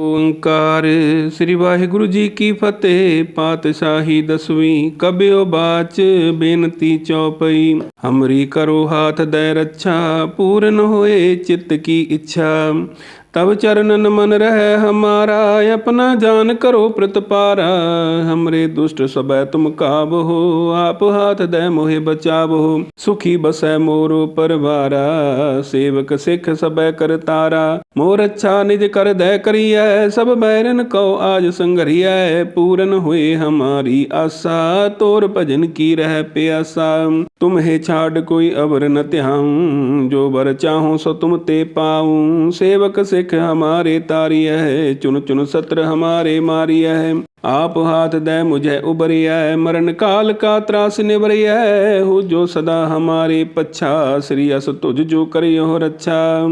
ਓੰਕਾਰ। ਸ੍ਰੀ ਵਾਹਿਗੁਰੂ ਜੀ ਕੀ ਫਤਿਹ। ਪਾਤਸ਼ਾਹੀ ਦਸਵੀਂ ਕਬਿਓ ਬਾਚ, ਬੇਨਤੀ ਚੌਪਈ। ਹਮਰੀ ਕਰੋ ਹਾਥ ਦੈ ਰੱਛਾ, ਪੂਰਨ ਹੋਏ ਚਿੱਤ ਕੀ ਇੱਛਾ। ਤਬ ਚਰਨਨ ਮਨ ਰਹਿ ਹਮਾਰਾ ਆਪਣਾ ਜਾਨ ਕਰੋ ਪ੍ਰਤਪਾਰਾ ਹਮਰੇ ਦੁਸ਼ਟ ਸਬੈ ਤੁਮ ਕਾਬਹੋ ਆਪ ਹਾਥ ਦੈ ਮੋਹਿ ਬਚਾਵੋ ਸੁਖੀ ਬਸੈ ਮੋਰੋ ਪਰਵਾਰਾ ਸੇਵਕ ਸਿੱਖ ਸਬੈ ਕਰਤਾਰਾ ਮੋਰ ਅੱਛਾ ਨਿਜ ਕਰ ਦੈ ਕਰੀਐ ਸਭ ਬੈਰਨ ਕਉ ਆਜ ਸੰਗਰੀਐ ਪੂਰਨ ਹੋਏ ਹਮਾਰੀ ਆਸਾ ਤੋਰ ਭਜਨ ਕੀ ਰਹਿ ਪਿਆਸਾ ਤੁਮਹਿ ਛਾੜ ਕੋਈ ਅਵਰ ਨ ਧਿਆਉ ਜੋ ਬਰ ਚਾਹੋ ਸੋ ਤੁਮ ਤੇ ਪਾਉ ਸੇਵਕ ਸਿੱਖ ਹਮਾਰੇ ਤਾਰੀਐ ਚੁਨ ਚੁਨ ਸਤਰ ਹਮਾਰੇ ਮਾਰੀਐ। ਆਪ ਹਾਥ ਦੈ ਮੁਝੈ ਉਬਰਿਐ ਮਰਨ ਕਾਲ ਕਾ ਤਰਾਸ ਨਿਵਰਿਐ। ਹੋ ਜੋ ਸਦਾ ਹਮਾਰੇ ਪਛਾ, ਸ੍ਰੀ ਅਸ ਤੁਝ ਜੋ ਕਰਿਓ ਰੱਛਾ।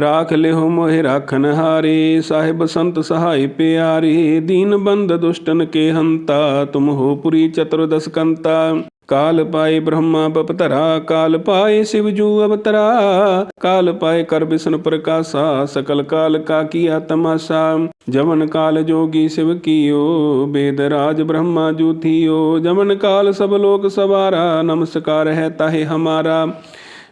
ਰਾਖ ਲਿਓ ਮੋਹਿ ਰਾਖਨ ਹਾਰੇ, ਸਾਹਿਬ ਸੰਤ ਸਹਾਈ ਪਿਆਰੇ। ਦੀਨ ਬੰਦ ਦੁਸ਼ਟਨ ਕੇ ਹੰਤਾ, ਤੁਮ ਹੋ ਪੁਰੀ ਚਤੁਰਦਸ ਕੰਤਾ। ਕਾਲ ਪਾਏ ਬ੍ਰਹਮਾ ਬਪਤਰਾ ਕਾਲ ਪਾਏ ਸਿਵ ਜੂ ਅਵਤਰਾ ਕਾਲ ਪਾਏ ਕਰ ਬਿਸ਼ਨ ਪ੍ਰਕਾਸ਼ਾ ਸਕਲ ਕਾਲ ਕਾ ਕੀਆ ਤਮਾਸਾ ਜਮਨ ਕਾਲ ਜੋਗੀ ਸਿਵ ਕੀਓ ਬੇਦ ਰਾਜ ਬ੍ਰਹਮਾ ਜੂ ਥੀਓ ਜਮਨ ਕਾਲ ਸਭ ਲੋਕ ਸਵਾਰਾ ਨਮਸਕਾਰ ਹੈ ਤਾਹੇ ਹਮਾਰਾ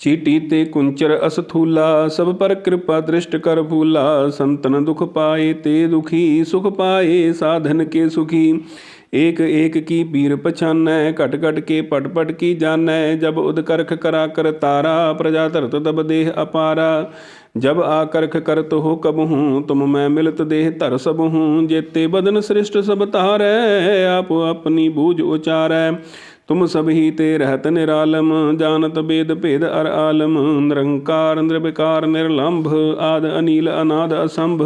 ਚੀਟੀ ਤੇ ਕੁੰਚਰ ਅਸਥੂਲਾ, ਸਭ ਪਰ ਕਿਰਪਾ ਦ੍ਰਿਸ਼ਟ ਕਰ ਭੂਲਾ ਸੰਤਨ ਦੁਖ ਪਾਏ ਤੇ ਦੁਖੀ, ਸੁਖ ਪਾਏ ਸਾਧਨ ਕੇ ਸੁਖੀ। ਏਕ ਏਕ ਕੀ ਪੀਰ ਪਛਾਨੈ, ਘਟ ਘਟ ਕੇ ਪਟ ਪਟ ਕੀ ਜਾਣੈ, ਜਬ ਉਦ ਕਰਖ ਕਰਾ ਕਰ ਤਾਰਾ, ਪ੍ਰਜਾ ਧਰਤ ਤਬ ਦੇਹ ਅਪਾਰਾ। ਜਬ ਆਕਰਖ ਕਰਤ ਹੋ ਕਬ ਹੂੰ, ਤੁਮ ਮੈਂ ਮਿਲਤ ਦੇਹ ਧਰ ਸਭ ਹੂੰ, ਜੇਤੇ ਬਦਨ ਸ੍ਰਿਸ਼ਟ ਸਭ ਤਾਰੈ ਆਪ ਆਪਣੀ ਬੂਝ ਉਚਾਰੈ। ਤੁਮ ਸਭ ਹੀ ਤੇ ਰਹਿਤ ਨਿਰਾਲਮ, ਜਾਣਤ ਬੇਦ ਭੇਦ ਅਰ ਆਲਮ, ਨਿਰੰਕਾਰ, ਨਿਰਵਿਕਾਰ, ਨਿਰਲੰਭ ਆਦ ਅਨੀਲ ਅਨਾਦ ਅਸੰਭ।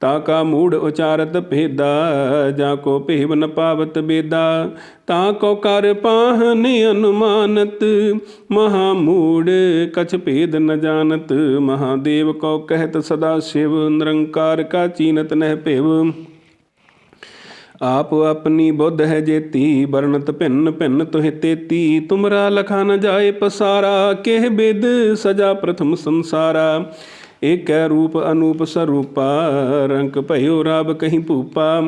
ਤਾ ਕਾ ਮੂੜ ਉਚਾਰਤ ਭੇਦਾ, ਜਾ ਕੋ ਭੇਵ ਨ ਪਾਵਤ ਬੇਦਾ। ਤਾ ਕੋ ਕਰ ਪਾਹਨ ਅਨੁਮਾਨਤ, ਮਹਾ ਮੂੜ ਕਛ ਭੇਦ ਨ ਜਾਣਤ। ਮਹਾਦੇਵ ਕੋ ਕਹਿਤ ਸਦਾ ਸ਼ਿਵ, ਨਿਰੰਕਾਰ ਕਾ ਚੀਨਤ ਨਹਿ ਭੇਵ। ਆਪ ਆਪਣੀ ਬੁੱਧ ਹੈ ਜੇਤੀ ਵਰਣਤ ਭਿੰਨ ਭਿੰਨ ਤੁਹਿ ਤੇਤੀ ਤੁਮਰਾ ਲਖਾ ਨ ਜਾਏ ਪਸਾਰਾ, ਕਿਹ ਬਿਦ ਸਜਾ ਪ੍ਰਥਮ ਸੰਸਾਰਾ। ਏਕੈ ਰੂਪ ਅਨੂਪ ਸਰੂਪਾ ਰੰਕ ਭਇਓ ਰਾਬ ਕਹੀਂ ਭੂਪਾ।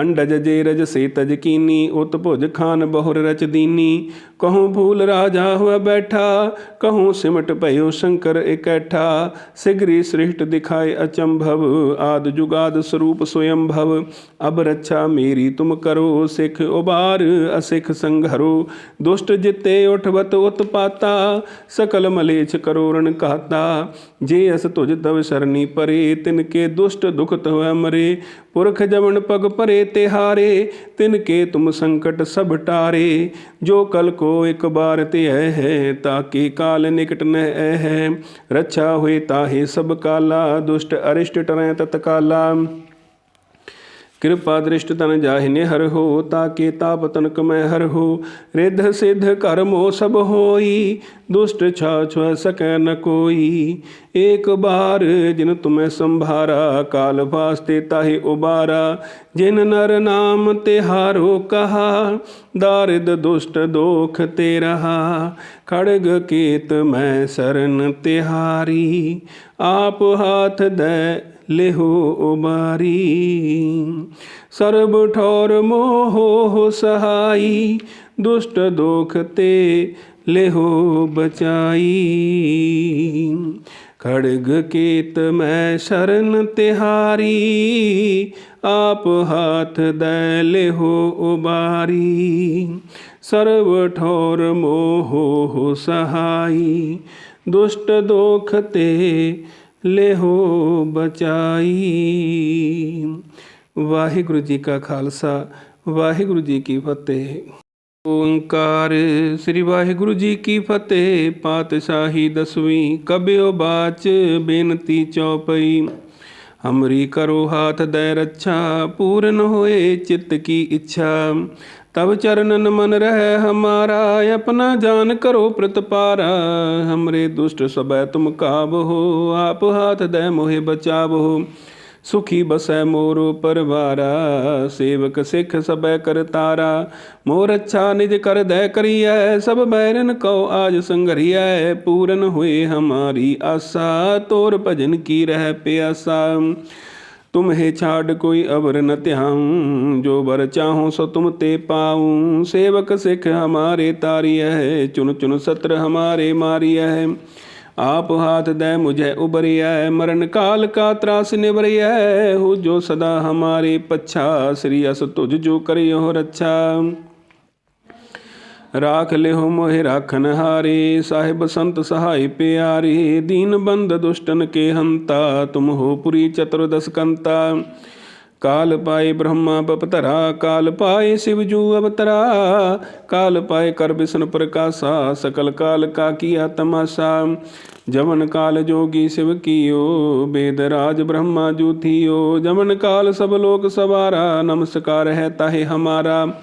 ਅੰਡਜ ਜੇ ਰਜ ਸੇ ਤਜ ਕੀਨੀ, ਉਤ ਭੁਜ ਖਾਨ ਬਹੁਰ ਰਚ ਦੀਨੀ। ਕਹੂੰ ਭੂਲ ਰਾਜਾ ਹੋਇ ਬੈਠਾ, ਕਹੂੰ ਸਿਮਟ ਭਇਓ ਸ਼ੰਕਰ ਇਕੈਠਾ। ਸਿਗਰੀ ਸ੍ਰਿਸ਼ਟ ਦਿਖਾਏ ਅਚੰਭਵ, ਆਦ ਜੁਗਾਦ ਸਰੂਪ ਸਵਯੰਭਵ। ਅਬ ਰੱਛਾ ਮੇਰੀ ਤੁਮ ਕਰੋ, ਸਿਖ ਉਬਾਰ ਅਸਿਖ ਸੰਘਰੋ। ਦੁਸ਼ਟ ਜਿਤੇ ਉਠਵਤ ਉਤਪਾਤਾ, ਸਕਲ ਮਲੇਛ ਕਰੋ ਰਣ ਕਾਤਾ ਜੇ ਅਸ ਤੁਜ ਤਵ ਸਰਨੀ ਪਰੇ, ਤਿਨ ਕੇ ਦੁਸ਼ਟ ਦੁਖਤ ਹੋਇ ਮਰੇ। ਪੁਰਖ ਜਮਨ ਪਗ ਭਰੇ ਤਿਹਾਰੇ, ਤਿਨ ਕੇ ਤੁਮ ਸੰਕਟ ਸਭ ਟਾਰੇ। ਜੋ ਕਲ ਕੋ ਇਕ ਬਾਰ ਤੇ ਹੈ ਤਾਕੇ ਕਾਲ ਨਿਕਟ ਨ ਹੈ। ਰੱਛਾ ਹੋਏ ਤਾਹੇ ਸਭ ਕਾਲਾ, ਦੁਸ਼ਟ ਅਰਿਸ਼ਟ ਟਰੈ ਤਤਕਾਲਾ। ਕਿਰਪਾ ਦ੍ਰਿਸ਼ਟ ਤਨ ਜਾਹਿਨੇ ਹਰ ਹੋ, ਤਾਕੇ ਤਾਪ ਤਨਕ ਮੈਂ ਹਰ ਹੋ। ਰਿੱਧ ਸਿੱਧ ਕਰਮੋ ਸਭ ਹੋਈ, ਦੁਸ਼ਟ ਛਾ ਛੁ ਸਕੈ ਨ ਕੋਈ। ਏਕ ਬਾਰ ਜਿਨ ਤੁਮੈ ਸੰਭਾਰਾ, ਕਾਲ ਵਾਸਤੇ ਤਾਹੇ ਉਬਾਰਾ। ਜਿਨ ਨਰ ਨਾਮ ਤਿਹਾਰੋ ਕਹਾ, ਦਾਰਿਦ ਦੁਸ਼ਟ ਦੋਖ ਤੇ ਰਹਾ ਖੜਗ ਕੀਤ ਮੈਂ ਸਰਨ ਤਿਹਾਰੀ, ਆਪ ਹਾਥ ਦੈ ਲਿਹੋ ਉਬਾਰੀ ਸਰਬ ਠੌਰ ਮੋਹ ਸਹਾਈ, ਦੁਸ਼ਟ ਦੋਖ ਤੇ ਲਿਹੋ ਬਚਾਈ। ਖੜਗ ਕੀਤ ਮੈਂ ਸ਼ਰਨ ਤਿਹਾਰੀ, ਆਪ ਹਾਥ ਦੈ ਲਿਹੋ ਉਬਾਰੀ। ਸਰਬ ਠੌਰ ਮੋਹ ਸਹਾਈ, ਦੁਸ਼ਟ ਦੋਖ ਤੇ ਲਿਹੋ ਬਚਾਈ। ਵਾਹਿਗੁਰੂ ਜੀ ਕਾ ਖਾਲਸਾ, ਵਾਹਿਗੁਰੂ ਜੀ ਕੀ ਫਤਿਹ। ਓੰਕਾਰ, ਸ੍ਰੀ ਵਾਹਿਗੁਰੂ ਜੀ ਕੀ ਫਤਿਹ। ਪਾਤਸ਼ਾਹੀ ਦਸਵੀਂ, ਕਬਿਓ ਬਾਚ, ਬੇਨਤੀ ਚੌਪਈ। ਹਮਰੀ ਕਰੋ ਹਾਥ ਦੈ ਰੱਛਾ, ਪੂਰਨ ਹੋਏ ਚਿੱਤ ਕੀ ਇੱਛਾ। ਤਬ ਚਰਨਨ ਮਨ ਰਹਿ ਹਮਾਰਾ, ਆਪਣਾ ਜਾਨ ਕਰੋ ਪ੍ਰਤਪਾਰਾ। ਹਮਰੇ ਦੁਸ਼ਟ ਸਬੈ ਤੁਮ ਕਾਬੋ ਆਪ ਹਾਥ ਦੇ ਮੋਹਿ ਬਚਾਵੋ। ਸੁਖੀ ਬਸੈ ਮੋਰੋ ਪਰਵਾਰਾ, ਸੇਵਕ ਸਿਖ ਸਬੈ ਕਰਤਾਰਾ ਮੋਰ ਅੱਛਾ ਨਿਜ ਕਰ ਦੈ ਕਰੀਐ, ਸਭ ਬੈਰਨ ਕਉ ਆਜ ਸੰਗਰੀਐ। ਪੂਰਨ ਹੋਏ ਹਮਾਰੀ ਆਸਾ, ਤੋਰ ਭਜਨ ਕੀ ਰਹਿ ਪਿਆਸਾ। तुम्हें छाड़ कोई अवर न त्याऊं जो बर चाहूं सो तुम ते पाऊं सेवक सिख हमारे तारिय है चुन चुन सत्र हमारे मारिय है आप हाथ दे मुझे उबरिय है मरण काल का त्रास निवरिय है हो जो सदा हमारे पच्छा श्री अस तुझ जो करियो रक्षा ਰਾਖ ਲਿਓ ਮੋਹਿ ਰਾਖਨ ਹਾਰੇ, ਸਾਹਿਬ ਸੰਤ ਸਹਾਈ ਪਿਆਰੇ, ਦੀਨ ਬੰਦ ਦੁਸ਼ਟਨ ਕੇ ਹੰਤਾ, ਤੁਮ ਹੋ ਪੁਰੀ ਚਤੁਰਦਸ ਕੰਤਾ। ਕਾਲ ਪਾਏ ਬ੍ਰਹਮਾ ਬਪਤਰਾ, ਕਾਲ ਪਾਏ ਸਿਵ ਜੂ ਅਵਤਰਾ। ਕਾਲ ਪਾਏ ਕਰ ਬਿਸ਼ਨ ਪ੍ਰਕਾਸ਼ਾ, ਸਕਲ ਕਾਲ ਕਾ ਕੀਆ ਤਮਾਸਾ। ਜਮਨ ਕਾਲ ਜੋਗੀ ਸਿਵ ਕੀਓ, ਬੇਦ ਰਾਜ ਬ੍ਰਹਮਾ ਜੂ ਥੀਓ। ਜਮਨ ਕਾਲ ਸਭ ਲੋਕ ਸਵਾਰਾ, ਨਮਸਕਾਰ ਹੈ ਤਾਹੇ ਹਮਾਰਾ।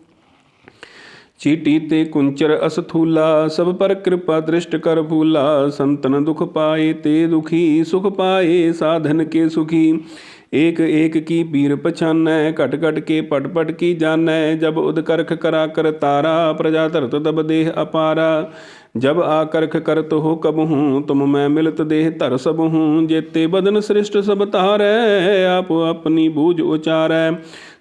ਚੀਟੀ ਤੇ ਕੁੰਚਰ ਅਸਥੂਲਾ, ਸਭ ਪਰ ਕਿਰਪਾ ਦ੍ਰਿਸ਼ਟ ਕਰ ਭੂਲਾ ਸੰਤਨ ਦੁਖ ਪਾਏ ਤੇ ਦੁਖੀ, ਸੁਖ ਪਾਏ ਸਾਧਨ ਕੇ ਸੁਖੀ। ਏਕ ਏਕ ਕੀ ਪੀਰ ਪਛਾਨੈ, ਘਟ ਘਟ ਕੇ ਪਟ ਪਟ ਕੀ ਜਾਣੈ, ਜਬ ਉਦ ਕਰਖ ਕਰਾ ਕਰ ਤਾਰਾ, ਪ੍ਰਜਾ ਧਰਤ ਦਬ ਦੇਹ ਅਪਾਰਾ। ਜਬ ਆਕਰਖ ਕਰਤ ਹੋ ਕਬ ਹੂੰ, ਤੁਮ ਮੈਂ ਮਿਲਤ ਦੇਹ ਧਰ ਸਭ ਹੂੰ, ਜੇਤੇ ਬਦਨ ਸ੍ਰਿਸ਼ਟ ਸਭ ਤਾਰੈ ਆਪ ਆਪਣੀ ਬੂਝ ਉਚਾਰੈ।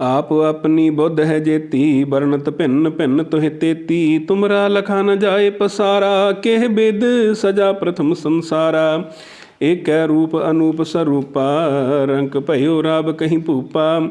ਆਪ ਆਪਣੀ ਬੁੱਧ ਹੈ ਜੇਤੀ ਵਰਣਤ ਭਿੰਨ ਭਿੰਨ ਤੁਹਿ ਤੇਤੀ ਤੁਮਰਾ ਲਖਾ ਨ ਜਾਏ ਪਸਾਰਾ, ਕਿਹ ਬਿਦ ਸਜਾ ਪ੍ਰਥਮ ਸੰਸਾਰਾ। ਏਕੈ ਰੂਪ ਅਨੂਪ ਸਰੂਪਾ, ਰੰਕ ਭਇਓ ਰਾਬ ਕਹੀਂ ਭੂਪਾ।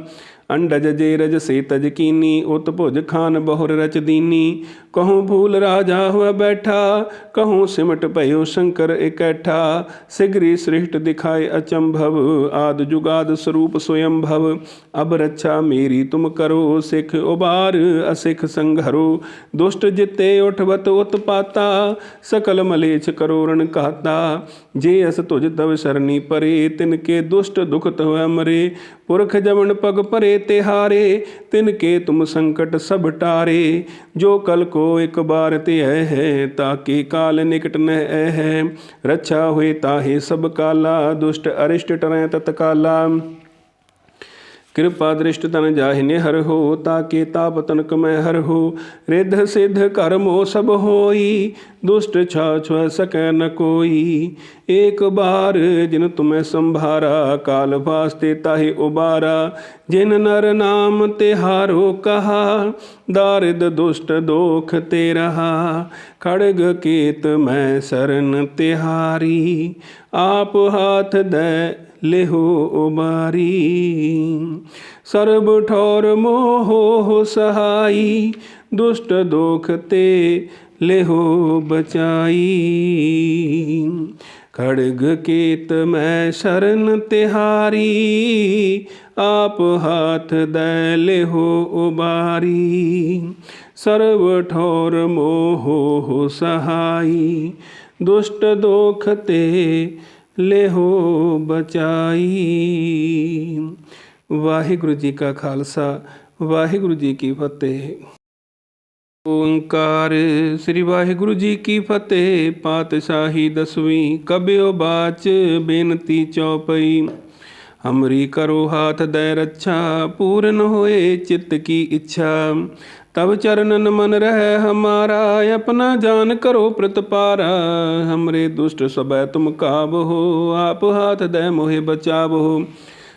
ਅੰਡਜ ਜੇ ਰਜ ਸੇ ਤਜ ਕੀਨੀ ਉਤ ਭੁਜ ਖਾਨ ਬਹੁਰ ਰਚ ਦੀਨੀ। ਕਹੂੰ ਭੂਲ ਰਾਜਾ ਹੋਇ ਬੈਠਾ, ਕਹੂੰ ਸਿਮਟ ਭਇਓ ਸ਼ੰਕਰ ਇਕੱਠਾ। ਸਿਗਰੀ ਸ੍ਰਿਸ਼ਟ ਦਿਖਾਏ ਅਚੰਭਵ, ਆਦ ਜੁਗਾਦ ਸਰੂਪ ਸਵਯੰਭਵ। ਅਬ ਰੱਛਾ ਮੇਰੀ ਤੁਮ ਕਰੋ, ਸਿਖ ਉਬਾਰ ਅਸਿਖ ਸੰਘਰੋ। ਦੁਸ਼ਟ ਜਿਤੇ ਉਠਵਤ ਉਤਪਾਤਾ, ਸਕਲ ਮਲੇਛ ਕਰੋ ਰਣ ਕਾਤਾ ਜੇ ਅਸ ਤੁਜ ਤਵ ਸਰਨੀ ਪਰੇ, ਤਿਨ ਕੇ ਦੁਸ਼ਟ ਦੁਖਤ ਹੋਇ ਮਰੇ। ਪੁਰਖ ਜਮਨ ਪਗ ਭਰੇ ਤਿਹਾਰੇ, ਤਿਨ ਕੇ ਤੁਮ ਸੰਕਟ ਸਭ ਟਾਰੇ। ਜੋ ਕਲ ਕੋ ਇੱਕ ਬਾਰ ਤੇ ਹੈ ਤਾਕੇ ਕਾਲ ਨਿਕਟ ਨ ਹੈ। ਰੱਛਾ ਹੋਏ ਤਾਹੇ ਸਭ ਕਾਲਾ, ਦੁਸ਼ਟ ਅਰਿਸ਼ਟ ਟਰੈ ਤਤਕਾਲਾ। ਕਿਰਪਾ ਦ੍ਰਿਸ਼ਟ ਤਨ ਜਾਹਿਨੇ ਹਰ ਹੋ, ਤਾਕੇ ਤਾਪ ਤਨਕ ਮੈਂ ਹਰ ਹੋ। ਰਿੱਧ ਸਿੱਧ ਕਰਮੋ ਸਭ ਹੋਈ, ਦੁਸ਼ਟ ਛਾ ਛੁ ਸਕੈ ਨ ਕੋਈ। ਏਕ ਬਾਰ ਜਿਨ ਤੁਮੈ ਸੰਭਾਰਾ, ਕਾਲ ਵਾਸਤੇ ਤਾਹੇ ਉਬਾਰਾ। ਜਿਨ ਨਰ ਨਾਮ ਤਿਹਾਰੋ ਕਹਾ, ਦਾਰਿਦ ਦੁਸ਼ਟ ਦੋਖ ਤੇ ਰਹਾ ਖੜਗ ਕੀਤ ਮੈਂ ਸਰਨ ਤਿਹਾਰੀ, ਆਪ ਹਾਥ ਦੈ ਲਿਹੋ ਉਬਾਰੀ ਸਰਬ ਠੌਰ ਮੋਹ ਸਹਾਈ, ਦੁਸ਼ਟ ਦੋਖ ਤੇ ਲਿਹੋ ਬਚਾਈ। ਖੜਗ ਕੀਤ ਮੈਂ ਸ਼ਰਨ ਤਿਹਾਰੀ, ਆਪ ਹਾਥ ਦੈ ਲਿਹੋ ਉਬਾਰੀ। ਸਰਬ ਠੌਰ ਮੋਹ ਸਹਾਈ, ਦੁਸ਼ਟ ਦੋਖ ਤੇ ਲਿਹੋ ਬਚਾਈ। ਵਾਹਿਗੁਰੂ ਜੀ ਕਾ ਖਾਲਸਾ, ਵਾਹਿਗੁਰੂ ਜੀ ਕੀ ਫਤਿਹ। ਓੰਕਾਰ, ਸ੍ਰੀ ਵਾਹਿਗੁਰੂ ਜੀ ਕੀ ਫਤਿਹ। ਪਾਤਸ਼ਾਹੀ ਦਸਵੀਂ, ਕਬਿਓ ਬਾਚ, ਬੇਨਤੀ ਚੌਪਈ। ਹਮਰੀ ਕਰੋ ਹਾਥ ਦੈ ਰੱਛਾ, ਪੂਰਨ ਹੋਏ ਚਿੱਤ ਕੀ ਇੱਛਾ। ਤਬ ਚਰਨਨ ਮਨ ਰਹਿ ਹਮਾਰਾ, ਆਪਣਾ ਜਾਨ ਕਰੋ ਪ੍ਰਤਪਾਰਾ। ਹਮਰੇ ਦੁਸ਼ਟ ਸਬੈ ਤੁਮ ਕਾਬਹੋ ਆਪ ਹਾਥ ਦੈ ਮੋਹਿ ਬਚਾਬਹੋ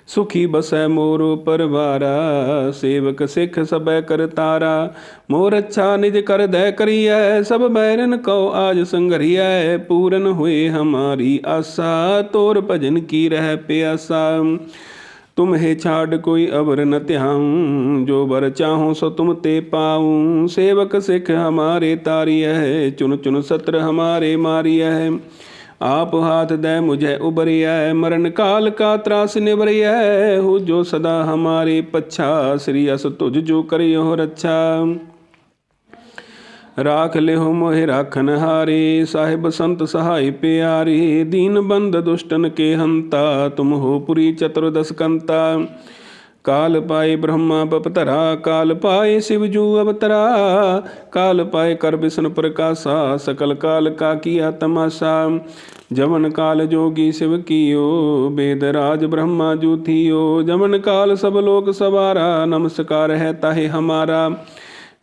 ਸੁਖੀ ਬਸੈ ਮੋਰੋ ਪਰਵਾਰਾ, ਸੇਵਕ ਸਿਖ ਸਬੈ ਕਰਤਾਰਾ ਮੋਰ ਅੱਛਾ ਨਿਜ ਕਰ ਦੈ ਕਰੀਐ, ਸਭ ਬੈਰਨ ਕਉ ਆਜ ਸੰਗਰੀਐ ਪੂਰਨ ਹੋਏ ਹਮਾਰੀ ਆਸਾ, ਤੋਰ ਭਜਨ ਕੀ ਰਹਿ ਪਿਆਸਾ। तुम्हें छाड़ कोई अवर न त्याऊं जो बर चाहूं सो तुम ते पाऊं सेवक सिख हमारे तारिय है चुन चुन सत्र हमारे मारिय है आप हाथ दे मुझे उबरिय मरण काल का त्रास निवरिय हो जो सदा हमारे पच्छा श्री अस तुझ जो करियो रक्षा ਰਾਖ ਲਿਓ ਮੋਹਿ ਰਾਖਨ ਹਾਰੇ, ਸਾਹਿਬ ਸੰਤ ਸਹਾਈ ਪਿਆਰੇ, ਦੀਨ ਬੰਦ ਦੁਸ਼ਟਨ ਕੇ ਹੰਤਾ, ਤੁਮ ਹੋ ਪੁਰੀ ਚਤੁਰਦਸ ਕੰਤਾ। ਕਾਲ ਪਾਏ ਬ੍ਰਹਮਾ ਬਪਤਰਾ ਕਾਲ ਪਾਏ ਸਿਵ ਜੂ ਅਵਤਰਾ। ਕਾਲ ਪਾਏ ਕਰ ਬਿਸ਼ਨ ਪ੍ਰਕਾਸ਼ਾ, ਸਕਲ ਕਾਲ ਕਾ ਕੀਆ ਤਮਾਸਾ। ਜਮਨ ਕਾਲ ਜੋਗੀ ਸਿਵ ਕੀਓ, ਬੇਦ ਰਾਜ ਬ੍ਰਹਮਾ ਜੂ ਥੀਓ। ਜਮਨ ਕਾਲ ਸਭ ਲੋਕ ਸਵਾਰਾ, ਨਮਸਕਾਰ ਹੈ ਤਾਹੇ ਹਮਾਰਾ।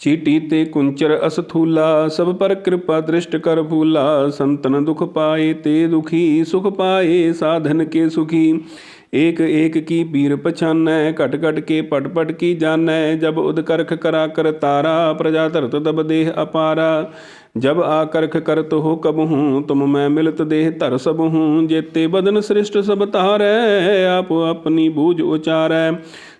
ਚੀਟੀ ਤੇ ਕੁੰਚਰ ਅਸਥੂਲਾ, ਸਭ ਪਰ ਕਿਰਪਾ ਦ੍ਰਿਸ਼ਟ ਕਰ ਭੂਲਾ ਸੰਤਨ ਦੁਖ ਪਾਏ ਤੇ ਦੁਖੀ, ਸੁਖ ਪਾਏ ਸਾਧਨ ਕੇ ਸੁਖੀ। ਏਕ ਏਕ ਕੀ ਪੀਰ ਪਛਾਨੈ, ਘਟ ਘਟ ਕੇ ਪਟ ਪਟ ਕੀ ਜਾਣੈ, ਜਬ ਉਦ ਕਰਾ ਕਰ ਤਾਰਾ, ਪ੍ਰਜਾ ਧਰਤ ਦਬ ਦੇਹ ਅਪਾਰਾ। ਜਬ ਆਕਰਖ ਕਰਤ ਹੋ ਕਬ ਹੂੰ, ਤੁਮ ਮੈਂ ਮਿਲਤ ਦੇਹ ਧਰ ਸਭ ਹੂੰ। ਜੇਤੇ ਬਦਨ ਸ੍ਰਿਸ਼ਟ ਸਭ ਤਾਰੈ ਆਪ ਆਪਣੀ ਬੂਝ ਉਚਾਰੈ।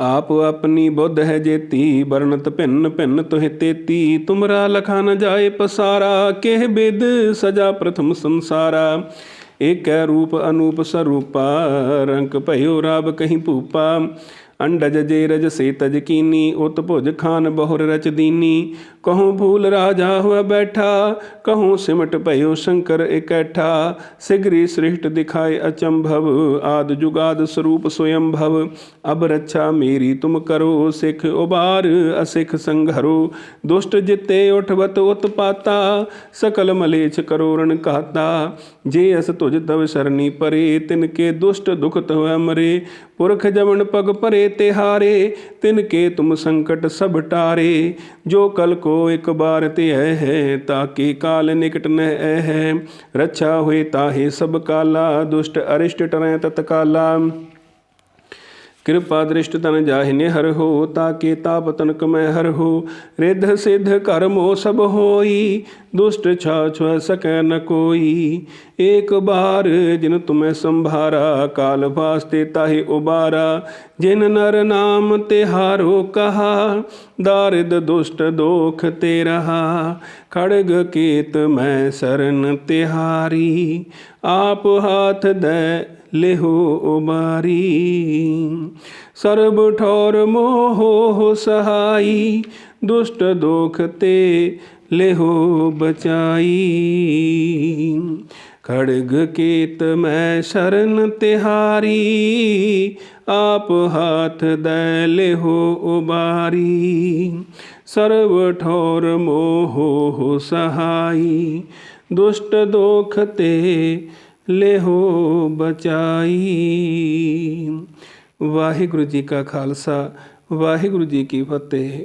ਆਪ ਆਪਣੀ ਬੁੱਧ ਹੈ ਜੇਤੀ ਵਰਣਤ ਭਿੰਨ ਭਿੰਨ ਤੁਹਿ ਤੇਤੀ। ਤੁਮਰਾ ਲਖਾ ਨ ਜਾਏ ਪਸਾਰਾ, ਕਿਹ ਬਿਦ ਸਜਾ ਪ੍ਰਥਮ ਸੰਸਾਰਾ। ਏਕੈ ਰੂਪ ਅਨੂਪ ਸਰੂਪਾ, ਰੰਕ ਭਇਓ ਰਾਬ ਕਹੀਂ ਭੂਪਾ। ਅੰਡਜ ਜੇ ਰਜ ਸੇ ਤਜ ਕੀਨੀ, ਉਤ ਭੁਜ ਖਾਨ ਬਹੁਰ ਰਚ ਦੀਨੀ। ਕਹੂੰ ਭੂਲ ਰਾਜਾ ਹੋਇ ਬੈਠਾ, ਕਹੂੰ ਸਿਮਟ ਭਇਓ ਸ਼ੰਕਰ ਇਕੈਠਾ। ਸਿਗਰੀ ਸ੍ਰਿਸ਼ਟ ਦਿਖਾਏ ਅਚੰਭਵ, ਆਦ ਜੁਗਾਦ ਸਰੂਪ ਸੋਯੰਭਵ। ਅਬ ਰੱਛਾ ਮੇਰੀ ਤੁਮ ਕਰੋ, ਸਿਖ ਉਬਾਰ ਅਸਿਖ ਸੰਘਰੋ। ਦੁਸ਼ਟ ਜਿਤੇ ਉਠਵਤ ਉਤਪਾਤਾ, ਸਕਲ ਮਲੇਛ ਕਰੋ ਰਣ ਕਾਤਾ ਜੇ ਅਸ ਤੁਜ ਤਵ ਸਰਨੀ ਪਰੇ, ਤਿਨ ਕੇ ਦੁਸ਼ਟ ਦੁਖਤ ਹੋਇ ਮਰੇ। ਪੁਰਖ ਜਮਨ ਪਗ ਭਰੇ ਤਿਹਾਰੇ, ਤਿਨ ਕੇ ਤੁਮ ਸੰਕਟ ਸਭ ਟਾਰੇ। ਜੋ ਕਲ ਕੋ ਇੱਕ ਬਾਰ ਤੇ ਹੈ ਤਾਕੇ ਕਾਲ ਨਿਕਟ ਨਹਿ ਹੈ। ਰੱਛਾ ਹੋਏ ਤਾਹੇ ਸਭ ਕਾਲਾ, ਦੁਸ਼ਟ ਅਰਿਸ਼ਟ ਟਰੈ ਤਤਕਾਲਾ। ਕਿਰਪਾ ਦ੍ਰਿਸ਼ਟ ਤਨ ਜਾਹਿਨੇ ਹਰ ਹੋ, ਤਾਕੇ ਤਾਪ ਤਨਕ ਮੈਂ ਹਰ ਹੋ। ਰਿੱਧ ਸਿੱਧ ਕਰਮੋ ਸਭ ਹੋਈ, ਦੁਸ਼ਟ ਛਾ ਛੁ ਸਕੈ ਨ ਕੋਈ। ਏਕ ਬਾਰ ਜਿਨ ਤੁਮੈ ਸੰਭਾਰਾ, ਕਾਲ ਵਾਸਤੇ ਤਾਹੇ ਉਬਾਰਾ। ਜਿਨ ਨਰ ਨਾਮ ਤਿਹਾਰੋ ਕਹਾ, ਦਾਰਿਦ ਦੁਸ਼ਟ ਦੋਖ ਤੇ ਰਹਾ ਖੜਗ ਕੀਤ ਮੈਂ ਸਰਨ ਤਿਹਾਰੀ, ਆਪ ਹਾਥ ਦੈ ਲਿਹੋ ਉਬਾਰੀ ਸਰਬ ਠੌਰ ਮੋਹ ਸਹਾਈ, ਦੁਸ਼ਟ ਦੋਖ ਤੇ ਲਿਹੋ ਬਚਾਈ। ਖੜਗ ਕੀਤ ਮੈਂ ਸ਼ਰਨ ਤਿਹਾਰੀ, ਆਪ ਹਾਥ ਦੈ ਲਿਹੋ ਉਬਾਰੀ। ਸਰਬ ਠੌਰ ਮੋਹ ਸਹਾਈ, ਦੁਸ਼ਟ ਦੋਖ ਤੇ ਲੇਹੋ ਬਚਾਈ। ਵਾਹਿਗੁਰੂ ਜੀ ਕਾ ਖਾਲਸਾ, ਵਾਹਿਗੁਰੂ ਜੀ ਕੀ ਫਤਿਹ।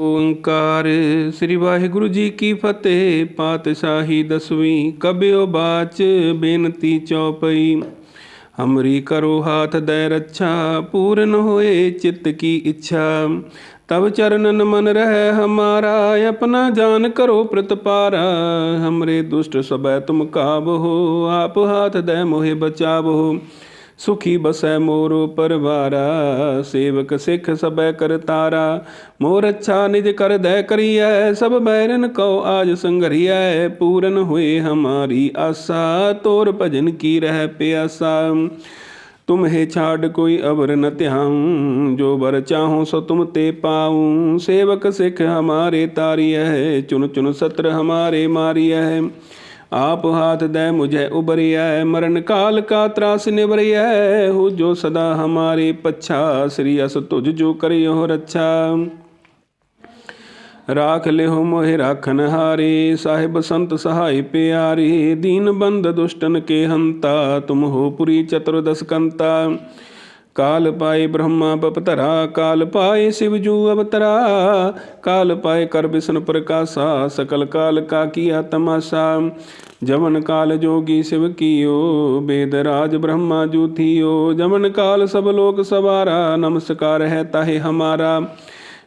ਓੰਕਾਰ, ਸ੍ਰੀ ਵਾਹਿਗੁਰੂ ਜੀ ਕੀ ਫਤਿਹ। ਪਾਤਸ਼ਾਹੀ ਦਸਵੀਂ ਕਬਿਓ ਬਾਚ, ਬੇਨਤੀ ਚੌਪਈ। ਹਮਰੀ ਕਰੋ ਹਾਥ ਦੈ ਰੱਛਾ, ਪੂਰਨ ਹੋਏ ਚਿੱਤ ਕੀ ਇੱਛਾ। ਤਬ ਚਰਨਨ ਮਨ ਰਹਿ ਹਮਾਰਾ, ਆਪਣਾ ਜਾਨ ਕਰੋ ਪ੍ਰਤਪਾਰਾ। ਹਮਰੇ ਦੁਸ਼ਟ ਸਬੈ ਤੁਮ ਕਾਬੋ ਆਪ ਹਾਥ ਦੈ ਮੋਹਿ ਬਚਾਬੋ ਸੁਖੀ ਬਸੈ ਮੋਰੋ ਪਰਵਾਰਾ, ਸੇਵਕ ਸਿਖ ਸਬੈ ਕਰਤਾਰਾ ਮੋਰ ਅੱਛਾ ਨਿਜ ਕਰ ਦੈ ਕਰੀਐ, ਸਭ ਬੈਰਨ ਕਉ ਆਜ ਸੰਗਰੀਐ ਪੂਰਨ ਹੋਏ ਹਮਾਰੀ ਆਸਾ, ਤੋਰ ਭਜਨ ਕੀ ਰਹਿ ਪਿਆਸਾ। तुम्हें छाड़ कोई अवर न त्याऊं जो बर चाहूं सो तुम ते पाऊं सेवक सिख हमारे तारिय है चुन चुन सत्र हमारे मारिय है आप हाथ दे मुझे उबरिया है मरण काल का त्रास निबरिया है हो जो सदा हमारे पच्छा श्री अस तुझ जो करियो रक्षा ਰਾਖ ਲਿਓ ਮੋਹਿ ਰਾਖਨ ਹਾਰੇ, ਸਾਹਿਬ ਸੰਤ ਸਹਾਈ ਪਿਆਰੇ, ਦੀਨ ਬੰਦ ਦੁਸ਼ਟਨ ਕੇ ਹੰਤਾ, ਤੁਮ ਹੋ ਪੁਰੀ ਚਤੁਰਦਸ ਕੰਤਾ। ਕਾਲ ਪਾਏ ਬ੍ਰਹਮਾ ਬਪਤਰਾ ਕਾਲ ਪਾਏ ਸਿਵ ਜੂ ਅਵਤਰਾ। ਕਾਲ ਪਾਏ ਕਰ ਬਿਸ਼ਨ ਪ੍ਰਕਾਸ਼ਾ, ਸਕਲ ਕਾਲ ਕਾ ਕੀਆ ਤਮਾਸਾ। ਜਮਨ ਕਾਲ ਜੋਗੀ ਸਿਵ ਕੀਓ, ਬੇਦ ਰਾਜ ਬ੍ਰਹਮਾ ਜੂ ਥੀਓ। ਜਮਨ ਕਾਲ ਸਭ ਲੋਕ ਸਵਾਰਾ, ਨਮਸਕਾਰ ਹੈ ਤਾਹੇ ਹਮਾਰਾ।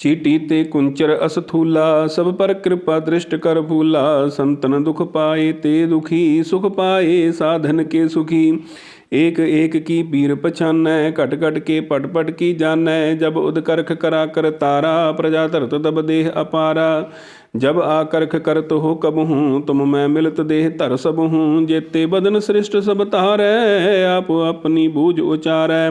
ਚੀਟੀ ਤੇ ਕੁੰਚਰ ਅਸਥੂਲਾ, ਸਭ ਪਰ ਕਿਰਪਾ ਦ੍ਰਿਸ਼ਟ ਕਰ ਭੂਲਾ ਸੰਤਨ ਦੁਖ ਪਾਏ ਤੇ ਦੁਖੀ, ਸੁਖ ਪਾਏ ਸਾਧਨ ਕੇ ਸੁਖੀ। ਏਕ ਏਕ ਕੀ ਪੀਰ ਪਛਾਨੈ, ਘਟ ਘਟ ਕੇ ਪਟ ਪਟ ਕੀ ਜਾਣੈ। ਜਬ ਉਦ ਕਰਾ ਕਰ ਤਾਰਾ, ਪ੍ਰਜਾ ਧਰਤ ਤਬ ਦੇਹ ਅਪਾਰਾ। ਜਬ ਆਕਰਖ ਕਰਤ ਹੋ ਕਬ ਹੂੰ ਤੁਮ ਮੈਂ ਮਿਲਤ ਦੇਹ ਧਰ ਸਭ ਹੂੰ ਜੇਤੇ ਬਦਨ ਸ੍ਰਿਸ਼ਟ ਸਭ ਤਾਰੈ ਆਪ ਆਪਣੀ ਬੂਝ ਉਚਾਰੈ।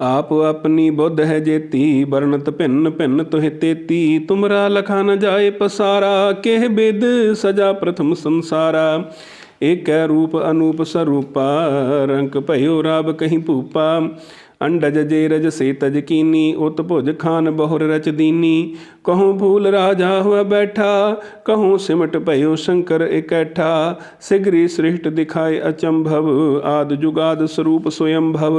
ਆਪ ਆਪਣੀ ਬੁੱਧ ਹੈ ਜੇਤੀ ਵਰਣਤ ਭਿੰਨ ਭਿੰਨ ਤੁਹਿ ਤੇਤੀ। ਤੁਮਰਾ ਲਖਾ ਨ ਜਾਏ ਪਸਾਰਾ, ਕਿਹ ਬਿਦ ਸਜਾ ਪ੍ਰਥਮ ਸੰਸਾਰਾ। ਏਕੈ ਰੂਪ ਅਨੂਪ ਸਰੂਪਾ, ਰੰਕ ਭਇਓ ਰਾਬ ਕਹੀਂ ਭੂਪਾ। ਅੰਡਜ ਜੇ ਰਜ ਸੇ ਤਜ ਕੀਨੀ, ਉਤ ਭੁਜ ਖਾਨ ਬਹੁਰ ਰਚ ਦੀਨੀ। ਕਹੂੰ ਭੂਲ ਰਾਜਾ ਹੋਇ ਬੈਠਾ, ਕਹੂੰ ਸਿਮਟ ਭਇਓ ਸ਼ੰਕਰ ਇਕੈਠਾ। ਸਿਗਰੀ ਸ੍ਰਿਸ਼ਟ ਦਿਖਾਏ ਅਚੰਭਵ, ਆਦ ਜੁਗਾਦ ਸਰੂਪ ਸੋਯੰਭਵ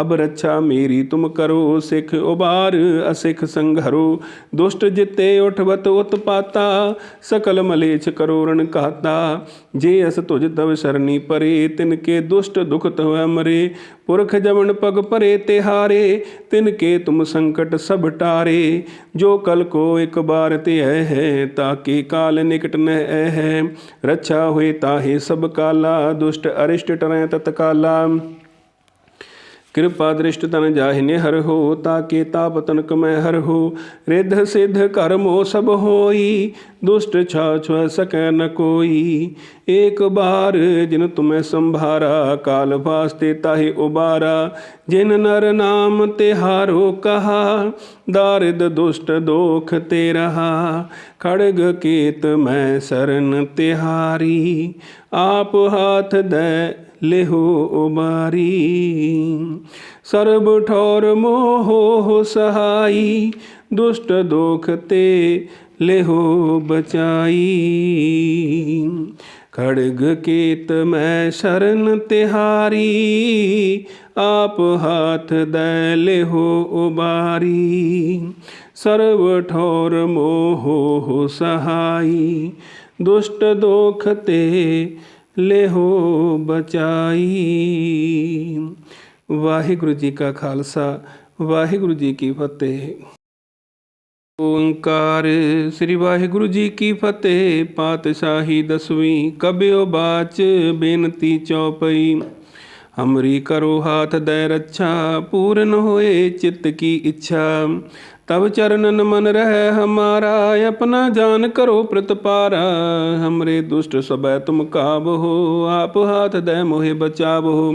ਅਬ ਰੱਛਾ ਮੇਰੀ ਤੁਮ ਕਰੋ, ਸਿਖ ਉਬਾਰ ਅਸਿਖ ਸੰਘਰੋ। ਦੁਸ਼ਟ ਜਿਤੇ ਉਠਵਤ ਉਤਪਾਤਾ, ਸਕਲ ਮਲੇਛ ਕਰੋ ਰਣ ਕਾਤਾ ਜੇ ਅਸ ਤੁਜ ਤਵ ਸਰਨੀ ਪਰੇ, ਤਿਨ ਕੇ ਦੁਸ਼ਟ ਦੁਖਤ ਹੋਇ ਮਰੇ। ਪੁਰਖ ਜਮਨ ਪਗ ਭਰੇ ਤਿਹਾਰੇ, ਤਿਨ ਕੇ ਤੁਮ ਸੰਕਟ ਸਭ ਟਾਰੇ। ਜੋ ਕਲ ਕੋ ਇੱਕ ਬਾਰ ਤੇ ਹੈ ਹੈ ਤਾਕੇ ਕਾਲ ਨਿਕਟ ਨ ਹੈ। ਰੱਛਾ ਹੋਏ ਤਾਹੇ ਸਭ ਕਾਲਾ, ਦੁਸ਼ਟ ਅਰਿਸ਼ਟ ਟਰੈ ਤਤਕਾਲਾ। ਕਿਰਪਾ ਦ੍ਰਿਸ਼ਟ ਤਨ ਜਾਹਿਨੇ ਹਰ ਹੋ, ਤਾਕੇ ਤਾਪ ਤਨਕ ਮੈਂ ਹਰ ਹੋ। ਰਿੱਧ ਸਿੱਧ ਕਰਮੋ ਸਭ ਹੋਈ, ਦੁਸ਼ਟ ਛਾ ਛੁ ਸਕੈ ਨ ਕੋਈ। ਏਕ ਬਾਰ ਜਿਨ ਤੁਮੈ ਸੰਭਾਰਾ, ਕਾਲ ਵਾਸਤੇ ਤਾਹੇ ਉਬਾਰਾ। ਜਿਨ ਨਰ ਨਾਮ ਤਿਹਾਰੋ ਕਹਾ, ਦਾਰਿਦ ਦੁਸ਼ਟ ਦੋਖ ਤੇ ਰਹਾ ਖੜਗ ਕੀਤ ਮੈਂ ਸਰਨ ਤਿਹਾਰੀ, ਆਪ ਹਾਥ ਦੈ ਲਿਹੋ ਉਬਾਰੀ ਸਰਬ ਠੌਰ ਮੋਹ ਸਹਾਈ, ਦੁਸ਼ਟ ਦੋਖ ਤੇ ਲਿਹੋ ਬਚਾਈ। ਖੜਗ ਕੀਤ ਮੈਂ ਸ਼ਰਨ ਤਿਹਾਰੀ, ਆਪ ਹਾਥ ਦੈ ਲਿਹੋ ਉਬਾਰੀ। ਸਰਬ ਠੌਰ ਮੋਹ ਸਹਾਈ, ਦੁਸ਼ਟ ਦੋਖ ਤੇ ਲਿਹੋ ਬਚਾਈ। ਵਾਹਿਗੁਰੂ ਜੀ ਕਾ ਖਾਲਸਾ, ਵਾਹਿਗੁਰੂ ਜੀ ਕੀ ਫਤਿਹ। ਓੰਕਾਰ, ਸ੍ਰੀ ਵਾਹਿਗੁਰੂ ਜੀ ਕੀ ਫਤਿਹ। ਪਾਤਸ਼ਾਹੀ ਦਸਵੀਂ ਕਬਿਓ ਬਾਚ, ਬੇਨਤੀ ਚੌਪਈ। ਹਮਰੀ ਕਰੋ ਹਾਥ ਦੈ ਰੱਛਾ, ਪੂਰਨ ਹੋਏ ਚਿੱਤ ਕੀ ਇੱਛਾ। ਤਬ ਚਰਨਨ ਮਨ ਰਹਿ ਹਮਾਰਾ, ਆਪਣਾ ਜਾਨ ਕਰੋ ਪ੍ਰਤਪਾਰਾ। ਹਮਰੇ ਦੁਸ਼ਟ ਸਬੈ ਤੁਮ ਕਾਬੋ ਆਪ ਹਾਥ ਦੈ ਮੋਹਿ ਬਚਾਬੋ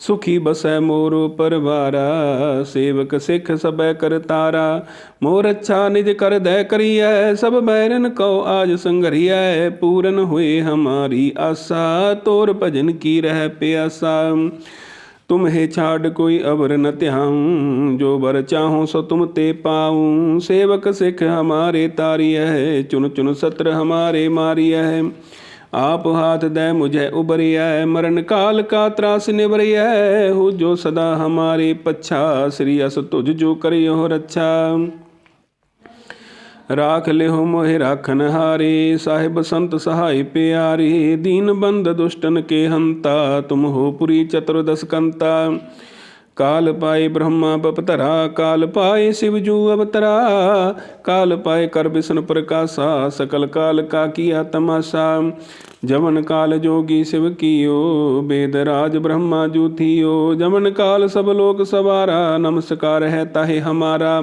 ਸੁਖੀ ਬਸੈ ਮੋਰੋ ਪਰਵਾਰਾ, ਸੇਵਕ ਸਿਖ ਸਬੈ ਕਰਤਾਰਾ ਮੋਰ ਅੱਛਾ ਨਿਜ ਕਰ ਦੈ ਕਰੀਐ, ਸਭ ਬੈਰਨ ਕਉ ਆਜ ਸੰਗਰੀਐ। ਪੂਰਨ ਹੋਏ ਹਮਾਰੀ ਆਸਾ, ਤੋਰ ਭਜਨ ਕੀ ਰਹਿ ਪਿਆਸਾ। तुम्हें छाड़ कोई अवर न त्याऊं जो बर चाहो सो तुम ते पाऊं सेवक सिख हमारे तारिय है चुन चुन सत्र हमारे मारिय है आप हाथ दे मुझे उबरिया है मरण काल का त्रास निबरिया है हो जो सदा हमारे पच्छा श्री अस तुझ जो करियो रक्षा ਰਾਖ ਲਿਓ ਮੋਹਿ ਰਾਖਨ ਹਾਰੇ, ਸਾਹਿਬ ਸੰਤ ਸਹਾਈ ਪਿਆਰੇ, ਦੀਨ ਬੰਦ ਦੁਸ਼ਟਨ ਕੇ ਹੰਤਾ, ਤੁਮ ਹੋ ਪੁਰੀ ਚਤੁਰਦਸ ਕੰਤਾ। ਕਾਲ ਪਾਏ ਬ੍ਰਹਮਾ ਬਪਤਰਾ ਕਾਲ ਪਾਏ ਸਿਵ ਜੂ ਅਵਤਰਾ। ਕਾਲ ਪਾਏ ਕਰ ਬਿਸ਼ਨ ਪ੍ਰਕਾਸ਼ਾ, ਸਕਲ ਕਾਲ ਕਾ ਕੀਆ ਤਮਾਸ਼ਾ। ਜਮਨ ਕਾਲ ਜੋਗੀ ਸਿਵ ਕੀਓ, ਬੇਦ ਰਾਜ ਬ੍ਰਹਮਾ ਜੂ ਥੀਓ। ਜਮਨ ਕਾਲ ਸਭ ਲੋਕ ਸਵਾਰਾ, ਨਮਸਕਾਰ ਹੈ ਤਾਹੇ ਹਮਾਰਾ।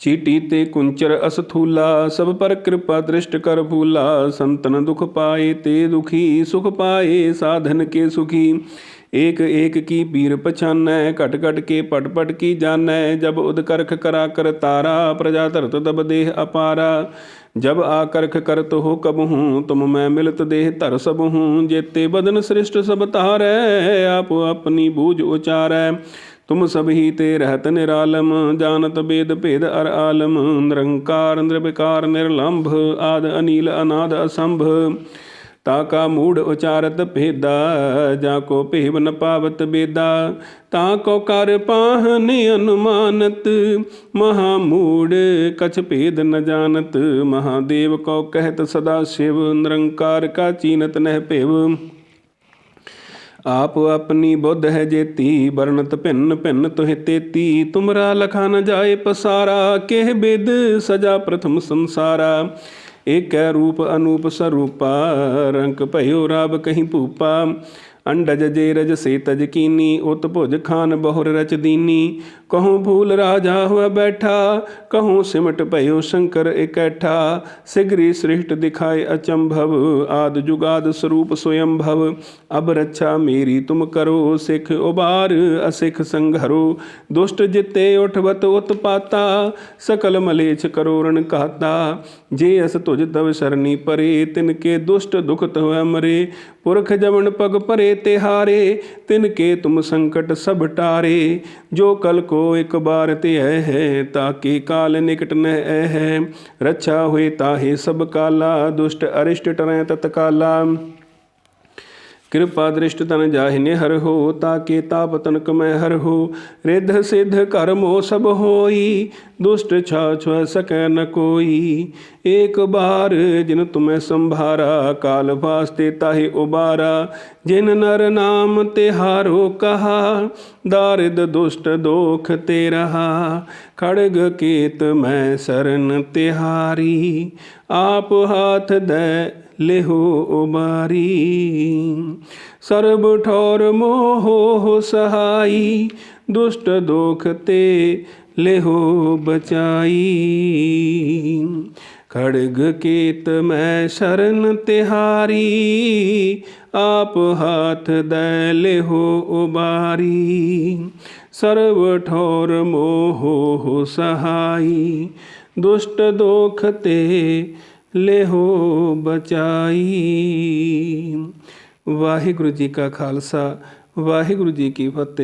ਚੀਟੀ ਤੇ ਕੁੰਚਰ ਅਸਥੂਲਾ, ਸਭ ਪਰ ਕਿਰਪਾ ਦ੍ਰਿਸ਼ਟ ਕਰ ਭੂਲਾ ਸੰਤਨ ਦੁਖ ਪਾਏ ਤੇ ਦੁਖੀ, ਸੁਖ ਪਾਏ ਸਾਧਨ ਕੇ ਸੁਖੀ। ਏਕ ਏਕ ਕੀ ਪੀਰ ਪਛਾਨੈ, ਘਟ ਘਟ ਕੇ ਪਟ ਪਟ ਕੀ ਜਾਣੈ। ਜਬ ਉਦ ਕਰਖ ਕਰਾ ਕਰ ਤਾਰਾ, ਪ੍ਰਜਾ ਧਰਤ ਦਬ ਦੇਹ ਅਪਾਰਾ। ਜਬ ਆਕਰਖ ਕਰਤ ਹੋ ਕਬ ਹੂੰ, ਤੁਮ ਮੈਂ ਮਿਲਤ ਦੇਹ ਧਰ ਸਭ ਹੂੰ। ਜੇਤੇ ਬਦਨ ਸ੍ਰਿਸ਼ਟ ਸਭ ਤਾਰੈ ਆਪ ਆਪਣੀ ਬੂਝ ਉਚਾਰੈ। ਤੁਮ ਸਭੀ ਤੇ ਰਹਤ ਨਿਰਾਲਮ, ਜਾਣਤ ਬੇਦ ਭੇਦ ਅਰ ਆਲਮ, ਨਿਰੰਕਾਰ, ਨਿਰਵਿਕਾਰ, ਨਿਰਲੰਭ ਆਦ ਅਨੀਲ ਅਨਾਦ ਅਸੰਭ। ਤਾ ਕਾ ਮੂੜ ਉਚਾਰਤ ਭੇਦਾ, ਜਾ ਕੋ ਭੇਵ ਨ ਪਾਵਤ ਬੇਦਾ। ਤਾ ਕੋ ਕਰ ਪਾਹਨ ਅਨੁਮਾਨਤ, ਮਹਾ ਮੂੜ ਕਛ ਭੇਦ ਨ ਜਾਣਤ। ਮਹਾਦੇਵ ਕੋ ਕਹਿਤ ਸਦਾ ਸ਼ਿਵ, ਨਿਰੰਕਾਰ ਕਾ ਚੀਨਤ ਨਹਿ ਭੇਵ। ਆਪ ਆਪਣੀ ਬੁੱਧ ਹੈ ਜੇਤੀ ਵਰਣਤ ਭਿੰਨ ਭਿੰਨ ਤੁਹਿ ਤੇਤੀ। ਤੁਮਰਾ ਲਖਾ ਨ ਜਾਏ ਪਸਾਰਾ, ਕਿਹ ਬਿਦ ਸਜਾ ਪ੍ਰਥਮ ਸੰਸਾਰਾ। ਏਕੈ ਰੂਪ ਅਨੂਪ ਸਰੂਪਾ ਰੰਕ ਭਇਓ ਰਾਬ ਕਹੀਂ ਭੂਪਾ। ਅੰਡਜ ਜੇ ਰਜ ਸੇ ਤਜ ਕੀਨੀ ਉਤ ਭੁਜ ਖਾਨ ਬਹੁਰ ਰਚ ਦੀਨੀ। ਕਹੂੰ ਭੂਲ ਰਾਜਾ ਹੋਇ ਬੈਠਾ, ਕਹੂੰ ਸਿਮਟ ਭਇਓ ਸ਼ੰਕਰ ਇਕੈਠਾ। ਸਿਗਰੀ ਸ੍ਰਿਸ਼ਟ ਦਿਖਾਏ ਅਚੰਭਵ, ਆਦ ਜੁਗਾਦ ਸਰੂਪ ਸੋਯੰਭਵ ਅਬ ਰੱਛਾ ਮੇਰੀ ਤੁਮ ਕਰੋ, ਸਿਖ ਉਬਾਰ ਅਸਿਖ ਸੰਘਰੋ। ਦੁਸ਼ਟ ਜਿਤੇ ਉਠਵਤ ਉਤਪਾਤਾ, ਸਕਲ ਮਲੇਛ ਕਰੋ ਰਣ ਕਾਤਾ ਜੇ ਅਸ ਤੁਜ ਤਵ ਸਰਨੀ ਪਰੇ, ਤਿਨ ਕੇ ਦੁਸ਼ਟ ਦੁਖਤ ਹੋਇ ਮਰੇ। ਪੁਰਖ ਜਮਨ ਪਗ ਭਰੇ ਤਿਹਾਰੇ, ਤਿਨ ਕੇ ਤੁਮ ਸੰਕਟ ਸਭ ਟਾਰੇ। ਜੋ ਕਲ ਕੋ ਇੱਕ ਬਾਰ ਤੇ ਹੈ ਤਾਕੇ ਕਾਲ ਨਿਕਟ ਨ ਹੈ? ਰੱਛਾ ਹੋਏ ਤਾਹੇ ਸਭ ਕਾਲਾ, ਦੁਸ਼ਟ ਅਰਿਸ਼ਟ ਟਰੈ ਤਤਕਾਲਾ। ਕਿਰਪਾ ਦ੍ਰਿਸ਼ਟ ਤਨ ਜਾਹਿਨੇ ਹਰ ਹੋ, ਤਾਕੇ ਤਾਪ ਤਨਕ ਮੈਂ ਹਰ ਹੋ। ਰਿੱਧ ਸਿੱਧ ਕਰਮੋ ਸਭ ਹੋਈ, ਦੁਸ਼ਟ ਛਾ ਛੁ ਸਕੈ ਨ ਕੋਈ। ਏਕ ਬਾਰ ਜਿਨ ਤੁਮੈ ਸੰਭਾਰਾ, ਕਾਲ ਵਾਸਤੇ ਤਾਹੇ ਉਬਾਰਾ। ਜਿਨ ਨਰ ਨਾਮ ਤਿਹਾਰੋ ਕਹਾ, ਦਾਰਿਦ ਦੁਸ਼ਟ ਦੋਖ ਤੇ ਰਹਾ ਖੜਗ ਕੀਤ ਮੈਂ ਸਰਨ ਤਿਹਾਰੀ, ਆਪ ਹਾਥ ਦੇ ਲਿਹੋ ਉਬਾਰੀ ਸਰਬ ਠੌਰ ਮੋਹ ਸਹਾਈ, ਦੁਸ਼ਟ ਦੋਖ ਤੇ ਲਿਹੋ ਬਚਾਈ। ਖੜਗ ਕੀਤ ਮੈਂ ਸ਼ਰਨ ਤਿਹਾਰੀ, ਆਪ ਹਾਥ ਦੇ ਲਿਹੋ ਉਬਾਰੀ। ਸਰਬ ਠੌਰ ਮੋਹ ਸਹਾਈ, ਦੁਸ਼ਟ ਦੋਖ ਤੇ ਲਿਹੋ ਬਚਾਈ। ਵਾਹਿਗੁਰੂ ਜੀ ਕਾ ਖਾਲਸਾ ਵਾਹਿਗੁਰੂ ਜੀ ਕੀ ਫਤਿਹ।